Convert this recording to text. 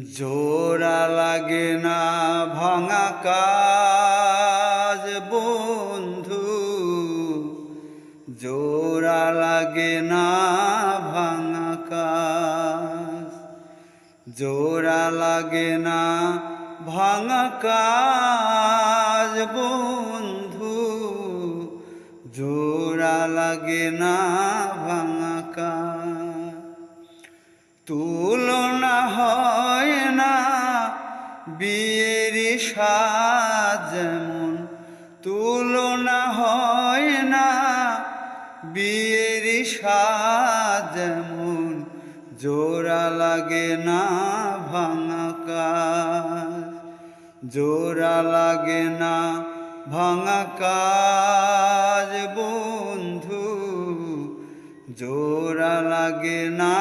জোড়া লাগে না ভাঙা কাজ, বন্ধু। জোড়া লাগে না ভাঙা কাজ। জোড়া লাগে না ভাঙা কাজ, বন্ধু। জোড়া লাগে না ভাঙা কাজ। তুলনা হয় বিয়ের যেমন তুলনা হয় না, বিয়ের যেমন জোড়া লাগে না ভাঙা কাজ, জোড়া লাগে না ভাঙা কাজ বন্ধু, জোড়া লাগে না